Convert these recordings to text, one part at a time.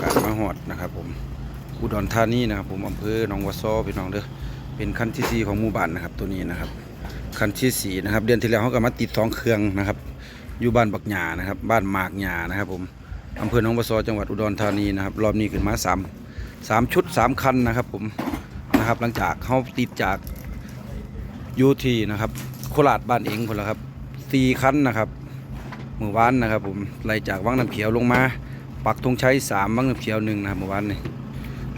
การมาหอดนะครับ ผมอุดรธานีนะครับ ผมอำเภอหนองวัวซ้อพี่น้องเด้อเป็นขั้นที่สี่ของหมู่บ้านนะครับ ตัวนี้นะครับขั้นที่สี่นะครับ เดือนที่แล้วเขาก็มาติดสองเครื่องนะครับ อยู่บ้านบักหยานะครับ บ้านหมากหยานะครับ ผมอำเภอหนองวัวซ้อจังหวัดอุดรธานีนะครับ รอบนี้ขึ้นมาสามสามชุดสามคันนะครับ ผมนะครับ หลังจากเขาติดจากยูทีนะครับ โคราชบ้านเองคนละครับสี่คันนะครับเมื่อวานนะครับ ผมไล่จากวังน้ำเขียวลงมา ปักธงชัยสามวังเขียวหนึ่งนะครับเมื่อวานนี้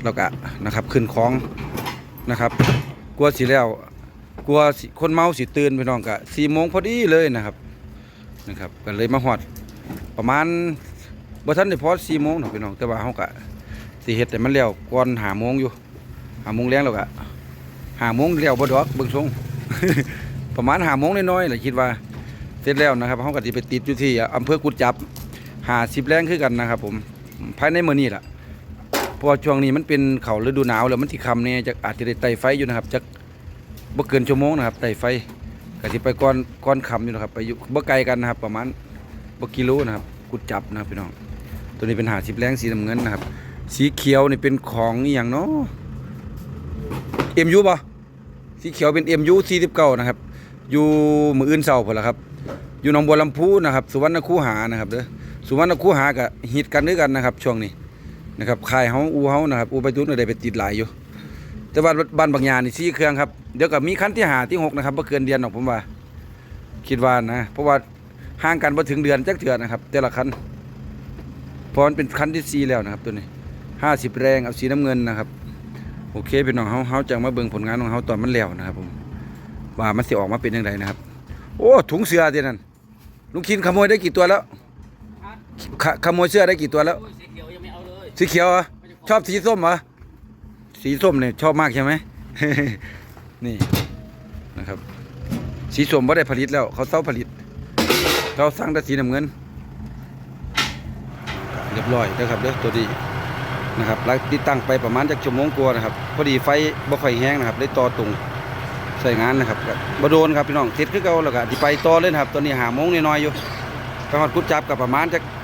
แล้วก็นะครับขึ้นคลองนะครับ กลัวสิแล้ว กลัวคนเมาสิตื่นพี่น้องกะสี่โมงพอดีเลยนะครับนะครับก็เลยมาหอดประมาณบ่ทันได้พอสี่โมงหรอกพี่น้องแต่ว่าเฮากะสิเฮ็ดแต่มันแล้วก่อนหาโมงอยู่หาโมงแรงแล้วกะหาโมงแล้วบ่ดอกเบิ่งทรงประมาณหาโมงน้อยๆแหละคิดว่าเสร็จแล้วนะครับเฮาก็สิไปติดอยู่ที่อำเภอกุดจับ หาสิบแรงคือกันนะครับผมภายในมือนี้ล่ะเพราะว่าช่วงนี้มันเป็นเขาฤดูหนาวแล้วมันสิคำเนี่ยจะอาจจะได้ไต่ไฟอยู่นะครับจักบ่เกินชั่วโมงนะครับไต่ไฟก็สิไปก่อนก่อนคำอยู่นะครับไปอยู่บ่ไกลกันนะครับ ประมาณบ่กิโลนะครับกุดจับนะครับพี่น้องตัวนี้เป็นหาสิบแรงสีน้ำเงินนะครับ สีเขียวนี่เป็นของอีหยังเนาะ MU ป่ะสีเขียวเป็น MU 49นะครับ อยู่มืออื่นเช้าพุ่นล่ะครับ อยู่หนองบัวลำพูนะครับ สุวรรณคูหานะครับเด้อ สุวรรณคูหากับฮิตกันด้วยกันนะครับ ช่วงนี้นะครับค่ายเฮาอูเฮานะครับอูไปตุ้นได้ไปติดหลายอยู่ แต่ว่าบ้านบางยานี่สี่เครื่องครับเดี๋ยวก็มีคันที่หาที่หกนะครับบ่อเกินเดือนหรอกผมว่า คิดว่านะเพราะว่าห่างกันบ่ถึงเดือนจักเถื่อนะครับ แต่ละคันเพราะมันเป็นคันที่สี่แล้วนะครับตัวนี้ห้าสิบแรงเอาสีน้ำเงินนะครับโอเคพี่น้องเฮาเฮาจะมาเบิ่งผลงานของเฮาตอนมันแล้วนะครับผมว่ามันสิออกมาเป็นยังไงนะครับ โอ้ถุงเสือที่นั่นลุงคินขโมยได้กี่ตัวแล้ว ขขโมยเสื้อได้กี่ตัวแล้วโอ้ยสีเขียวยังไม่เอาเลยสีเขียวเหรอชอบสีส้มเหรอสีส้มเนี่ยชอบมากใช่ไหม นี่นะครับ สีส้มไม่ได้ผลิตแล้ว เขาเศร้าผลิตเขาสั่งแต่สีน้ำเงิน เรียบร้อยนะครับเด้อตัวดีนะครับแล้วติดตั้งไปประมาณจากชั่วโมงกว่านะครับ พอดีไฟบ่ค่อยแห้งนะครับได้ต่อตรงใส่งานนะครับก็บ่โดนครับพี่น้องเสร็จคือเก่าแล้วก็สิไปต่อเลยนะครับตอนนี้หาโมงน้อยๆอยู่ไปฮอดกุดจับกับประมาณจากห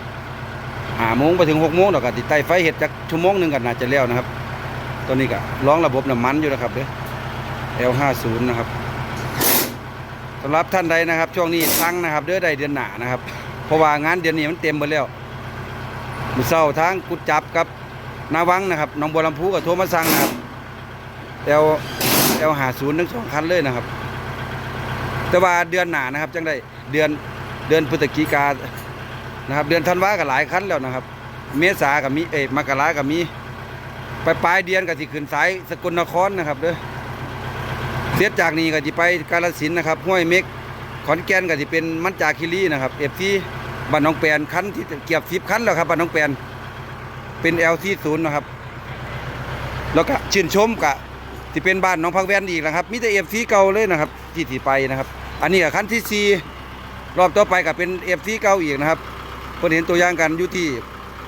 าโมงไปถึงหกโมงแล้วก็ติดไต่ไฟเห็ดจากชั่วโมงหนึ่งกันน่าจะแล้วนะครับ ตอนนี้ก็ร้องระบบน้ำมันอยู่นะครับเด้อ L50 นะครับสำหรับท่านใดนะครับ ช่วงนี้สั่งนะครับ เด้อได้เดือนหนานะครับ เพราะว่างานเดือนนี้มันเต็มหมดแล้วมือเศร้าทางกุดจับกับนาวังนะครับน้องบัวลำพูกับโทรมาสั่งนะครับ L L50 ทั้งสองคันเลยนะครับ แต่ว่าเดือนหนานะครับจังได้เดือนเดือนพฤศจิกา นะครับเดือนธันวาก็หลายคันแล้วนะครับ เมษากับมีเอ้ยมกรากับมีไปปลายเดือนก็สิขึ้นสายสกลนครนะครับเด้อเสียจากนี้ก็สิไปกาฬสินนะครับห้วยเม็กขอนแก่นก็สิเป็นมันจาคิรีนะครับเอฟซีบ้านน้องแปนคันที่เกียบสิบคันแล้วครับบ้านน้องแปนเป็นเอลซีศูนย์นะครับแล้วก็ชื่นชมกะที่เป็นบ้านน้องพักแวนอีกนะครับมีแต่เอฟซีเก่าเลยนะครับที่ที่ไปนะครับ อันนี้ก็คันที่สี่รอบต่อไปก็เป็นเอฟซีเก่าอีกนะครับ เพิ่นเห็นตัวอย่างกันอยู่ที่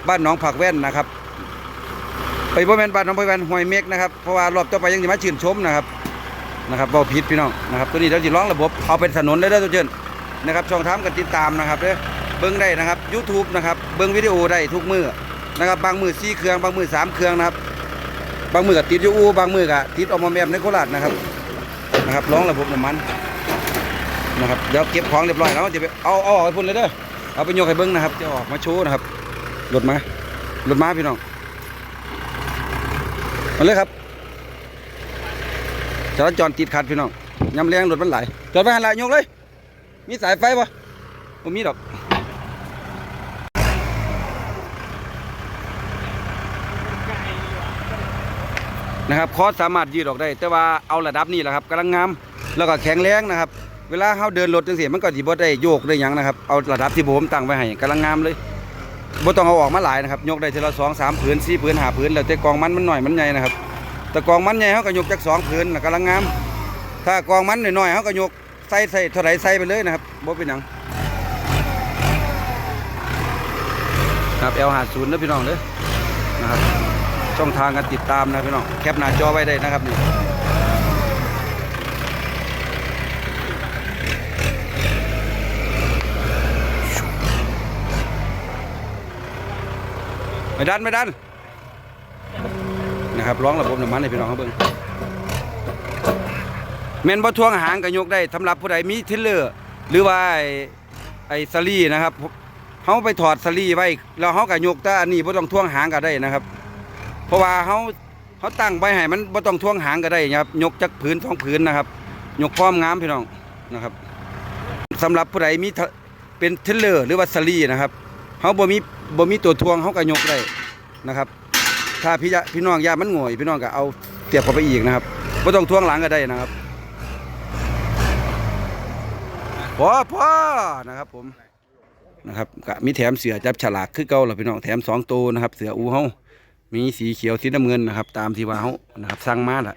บ้านหนองผักแว่นนะครับ ไปบ่แม่นบ้านหนองผักแว่นห้วยเมกนะครับเพราะว่ารอบต่อไปยังสิมาชื่นชมนะครับนะครับเว้าผิดพี่น้องนะครับตัวนี้เราสิร้องระบบเอาเป็นถนนเลยเด้อทุกเจ้นนะครับช่องทางกันติดตามนะครับเด้อเบิ่งได้นะครับ YouTube นะครับเบิ่งวิดีโอได้ทุกมือนะครับบางมื้อ4เครื่องบางมื้อ3เครื่องนะครับบางมือก็ติดยูอูบางมือก็ติดออกมาแมมในโคราชนะครับนะครับร้องระบบน้ำมันนะครับเดี๋ยวเก็บของเรียบร้อยแล้วจะไปเอาเอาออกไปพุ่นเลยเด้อ เอาไปโยกให้เบิ้งนะครับ จะออกมาโชว์นะครับรถมา รถมาพี่น้องมาเลยครับจราจรติดขัดพี่น้องยำแรงรถมันไหลจอดไปหันไหลโยกเลย มีสายไฟปะผมมีดอกนะครับคอสสามารถยืดออกได้ แต่ว่าเอาระดับนี้แหละครับกำลังงามแล้วก็แข็งแรงนะครับ เวลาเขาเดินรถจังซี่มันก็สิบ่ได้โยกได้หยังนะครับ เอาระดับที่ผมตั้งไว้ให้กำลังงามเลยบ่ต้องเอาออกมาหลายนะครับ ยกได้ทีละสองสามผืนสี่ผืนห้าผืนแล้วแต่กองมันมันหน่อยมันใหญ่นะครับ แต่กองมันใหญ่เขาก็ยกจากสองผืนนะกำลังงาม ถ้ากองมันหน้อยๆเขาก็ยกใส่ใส่เท่าไร่ใส่ไปเลยนะครับบ่เป็นหยังครับ L50 นย์นะพี่น้องเด้อนะครับช่องทางการติดตามนะพี่น้องแคปหน้าจอไว้ได้นะครับนี่ ไม่ดันไม่ดันนะครับร้องระบบน้ำมันให้พี่น้องเขาเบิ่งแม่นบ่ทวงหางก็ยกได้สำหรับผู้ใดมีเทรลเลอร์หรือว่าไอ้ไอ้สลีนะครับเฮาไปถอดสลีไว้แล้วเฮาก็ยกแต่อันนี้บ่ต้องทวงหางก็ได้นะครับ เพราะว่าเฮาเฮาตั้งไว้ให้มันบ่ต้องทวงหางก็ได้นะครับยกจักผืนสองผืนนะครับยกพร้อมงามพี่น้องนะครับสำหรับผู้ใดมีเป็นเทรลเลอร์หรือว่าสลีนะครับเฮาบ่มี บ่มีตัวทวงเฮาก็ยกได้นะครับ ถ้าพี่ยะพี่น้องยามันง่อยพี่น้องก็เอาเตียบเข้าไปอีกนะครับบ่ต้องทวงหลังก็ได้นะครับพอพอนะครับผมนะครับก็มีแถมเสือจับฉลากคือเก่าล่ะพี่น้องแถมสองตัวนะครับ เสืออูเฮามีสีเขียวสีน้ำเงินนะครับ ตามที่ว่าเฮานะครับสั่งมาละ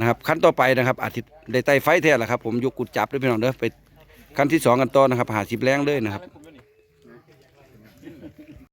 นะครับขั้นต่อไปนะครับ อาทิตย์ได้ไต่ไฟแท้ละครับ ผมยกกุดจับด้วยพี่น้องเด้อไปขั้นที่สองกันต่อนะครับหาสิบแรงเลยนะครับ